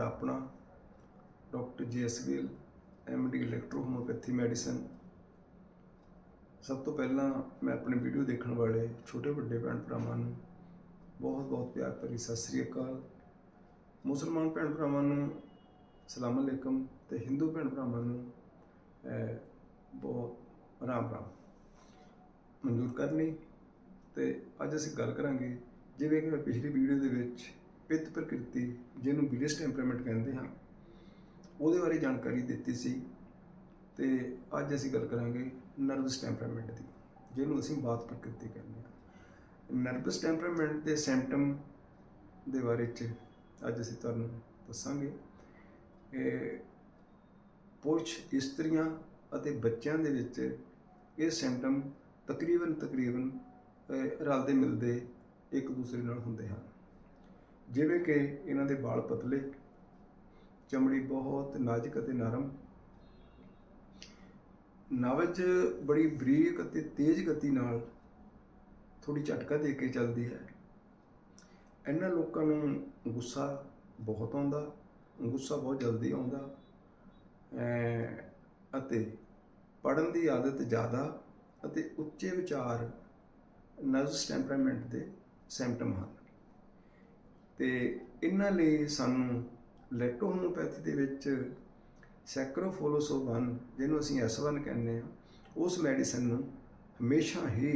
ਤੁਹਾਡਾ ਆਪਣਾ doctor G S Gill MD electro homeopathy medicine ਸਭ ਤੋਂ ਪਹਿਲਾਂ ਮੈਂ ਆਪਣੇ ਵੀਡੀਓ ਦੇਖਣ ਵਾਲੇ ਛੋਟੇ ਵੱਡੇ ਭੈਣ ਭਰਾਵਾਂ ਨੂੰ ਬਹੁਤ ਬਹੁਤ ਪਿਆਰ ਭਰੀ ਸਤਿ ਸ੍ਰੀ ਅਕਾਲ। ਮੁਸਲਮਾਨ ਭੈਣ ਭਰਾਵਾਂ ਨੂੰ ਸਲਾਮ ਅਲੈਕਮ ਤੇ ਹਿੰਦੂ ਭੈਣ ਭਰਾਵਾਂ ਨੂੰ ਬਹੁਤ ਰਾਮ ਰਾਮ। ਮਨਜ਼ੂਰ ਕਰ ਲਈ ਤੇ ਅੱਜ ਅਸੀਂ ਗੱਲ ਕਰਾਂਗੇ, ਜਿਵੇਂ ਕਿ ਮੈਂ ਪਿਛਲੀ ਵੀਡੀਓ ਦੇ ਵਿੱਚ ਪਿੱਤ ਪ੍ਰਕਿਰਤੀ, ਜਿਹਨੂੰ ਵਿਲੇਜ ਟੈਂਪਰਾਮੈਂਟ ਕਹਿੰਦੇ ਹਾਂ ਉਹਦੇ ਬਾਰੇ ਜਾਣਕਾਰੀ ਦਿੱਤੀ ਸੀ ਤੇ ਅੱਜ ਅਸੀਂ ਗੱਲ ਕਰਾਂਗੇ ਨਰਵਸ ਟੈਂਪਰਾਮੈਂਟ ਦੀ, ਜਿਹਨੂੰ ਅਸੀਂ ਬਾਤ ਪ੍ਰਕਿਰਤੀ ਕਹਿੰਦੇ ਹਾਂ। ਨਰਵਸ ਟੈਂਪਰਾਮੈਂਟ ਦੇ ਸਿੰਪਟਮ ਦੇ ਬਾਰੇ ਚ ਅੱਜ ਅਸੀਂ ਤੁਹਾਨੂੰ ਦੱਸਾਂਗੇ। ਇਹ ਪੁਰਸ਼ ਇਸਤਰੀਆਂ ਅਤੇ ਬੱਚਿਆਂ ਦੇ ਵਿੱਚ ਇਹ ਸਿੰਪਟਮ ਤਕਰੀਬਨ ਤਕਰੀਬਨ ਰਲਦੇ ਮਿਲਦੇ ਇੱਕ ਦੂਸਰੇ ਨਾਲ ਹੁੰਦੇ ਹਨ। ਜਿਵੇਂ ਕਿ ਇਹਨਾਂ ਦੇ ਵਾਲ ਪਤਲੇ, ਚਮੜੀ ਬਹੁਤ ਨਾਜ਼ੁਕ ਅਤੇ ਨਰਮ ਨਵਜ ਬੜੀ ਬਰੀਕ ਅਤੇ ਤੇਜ਼ ਗਤੀ ਨਾਲ ਥੋੜੀ ਝਟਕਾ ਦੇ ਕੇ ਚੱਲਦੀ ਹੈ। ਇਹਨਾਂ ਲੋਕਾਂ ਨੂੰ ਗੁੱਸਾ ਬਹੁਤ ਆਉਂਦਾ, ਗੁੱਸਾ ਬਹੁਤ ਜਲਦੀ ਆਉਂਦਾ ਅਤੇ ਪੜਨ ਦੀ ਆਦਤ ਜ਼ਿਆਦਾ ਅਤੇ ਉੱਚੇ ਵਿਚਾਰ, ਨਰਵਸ ਟੈਂਪਰਾਮੈਂਟ ਦੇ ਸਿੰਪਟਮ ਹਨ। ਤੇ ਇਹਨਾਂ ਲਈ ਸਾਨੂੰ ਲੈਕਟੋਹੋਮੋਪੈਥੀ ਦੇ ਵਿੱਚ ਸੈਕਰੋਫੋਲੋਸੋਵਨ, ਜਿਹਨੂੰ ਅਸੀਂ S1 ਕਹਿੰਦੇ ਆ ਉਸ ਮੈਡੀਸਨ ਨੂੰ ਹਮੇਸ਼ਾ ਹੀ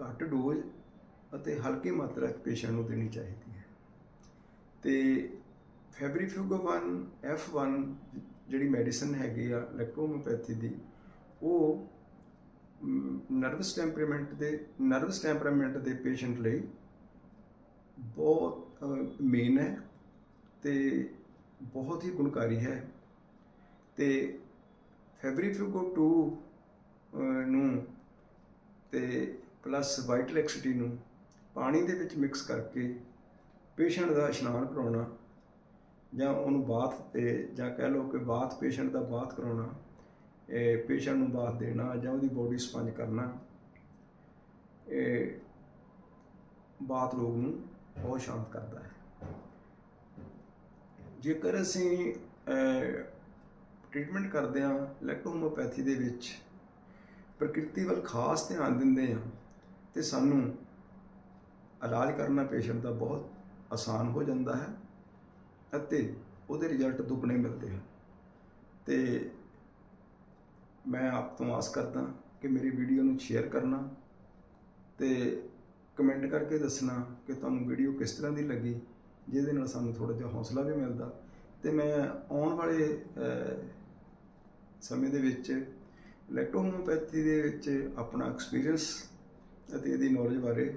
ਘੱਟ ਡੋਜ਼ ਅਤੇ ਹਲਕੀ ਮਾਤਰਾ 'ਚ ਪੇਸ਼ੈਂਟ ਨੂੰ ਦੇਣੀ ਚਾਹੀਦੀ ਹੈ। ਤੇ ਫੈਬਰੀਫਿਊਗੋਵਨ F1 ਜਿਹੜੀ ਮੈਡੀਸਨ ਹੈਗੀ ਆ ਲੈਕਟੋਹੋਮੋਪੈਥੀ ਦੀ, ਉਹ ਨਰਵਸ ਟੈਂਪਰੇਮੈਂਟ ਦੇ, ਨਰਵਸ ਟੈਂਪਰੇਮੈਂਟ ਦੇ ਪੇਸ਼ੈਂਟ ਲਈ ਬਹੁਤ ਮੇਨ ਹੈ ਤੇ ਬਹੁਤ ਹੀ ਗੁਣਕਾਰੀ ਹੈ। ਤੇ ਫੈਬਰੀਫਿਊਗੋ 2 ਅਹ, ਨੂੰ ਤੇ ਪਲੱਸ ਵਾਈਟ ਲੈਕਸਿਟੀ ਨੂੰ ਪਾਣੀ ਦੇ ਵਿੱਚ ਮਿਕਸ ਕਰਕੇ ਪੇਸ਼ੈਂਟ ਦਾ ਇਸ਼ਨਾਨ ਕਰਾਉਣਾ ਜਾਂ ਉਹਨੂੰ ਬਾਥ ਤੇ ਜਾਂ ਕਹਿ ਲਓ ਕਿ ਬਾਥ ਪੇਸ਼ੈਂਟ ਦਾ ਬਾਥ ਕਰਾਉਣਾ ਇਹ ਪੇਸ਼ੈਂਟ ਨੂੰ ਬਾਥ ਦੇਣਾ ਜਾਂ ਉਹਦੀ ਬੋਡੀ ਸਪੰਜ ਕਰਨਾ ਇਹ ਬਾਥ ਰੋਗ ਨੂੰ ਬਹੁਤ ਸ਼ਾਂਤ ਕਰਦਾ ਹੈ। ਜੇਕਰ ਅਸੀਂ ਟ੍ਰੀਟਮੈਂਟ ਕਰਦੇ ਹਾਂ ਲੈਕਟੋਹੋਮੋਪੈਥੀ ਦੇ ਵਿੱਚ, ਪ੍ਰਕਿਰਤੀ ਵੱਲ ਖਾਸ ਧਿਆਨ ਦਿੰਦੇ ਹਾਂ, ਤੇ ਸਾਨੂੰ ਇਲਾਜ ਕਰਨਾ ਪੇਸ਼ੈਂਟ ਦਾ ਬਹੁਤ ਆਸਾਨ ਹੋ ਜਾਂਦਾ ਹੈ ਅਤੇ ਉਹਦੇ ਰਿਜ਼ਲਟ ਦੁੱਗਣੇ ਮਿਲਦੇ ਹਨ। ਤੇ ਮੈਂ ਆਪ ਤੋਂ ਆਸ ਕਰਦਾ ਕਿ ਮੇਰੀ ਵੀਡੀਓ ਨੂੰ ਸ਼ੇਅਰ ਕਰਨਾ ਤੇ ਕਮੈਂਟ ਕਰਕੇ ਦੱਸਣਾ ਕਿ ਤੁਹਾਨੂੰ ਵੀਡੀਓ ਕਿਸ ਤਰ੍ਹਾਂ ਦੀ ਲੱਗੀ, ਜਿਹਦੇ ਨਾਲ ਸਾਨੂੰ ਥੋੜਾ ਜਿਹਾ ਹੌਸਲਾ ਵੀ ਮਿਲਦਾ। ਤੇ ਮੈਂ ਆਉਣ ਵਾਲੇ ਸਮੇਂ ਦੇ ਵਿੱਚ ਇਲੈਕਟ੍ਰੋਹੋਮੋਪੈਥੀ ਦੇ ਵਿੱਚ ਆਪਣਾ ਐਕਸਪੀਰੀਅੰਸ ਅਤੇ ਇਹਦੀ ਨੌਲੇਜ ਬਾਰੇ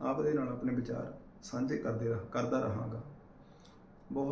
ਆਪ ਦੇ ਨਾਲ ਆਪਣੇ ਵਿਚਾਰ ਸਾਂਝੇ ਕਰਦੇ ਰਹ, ਕਰਦਾ ਰਹਾਂਗਾ। ਬਹੁਤ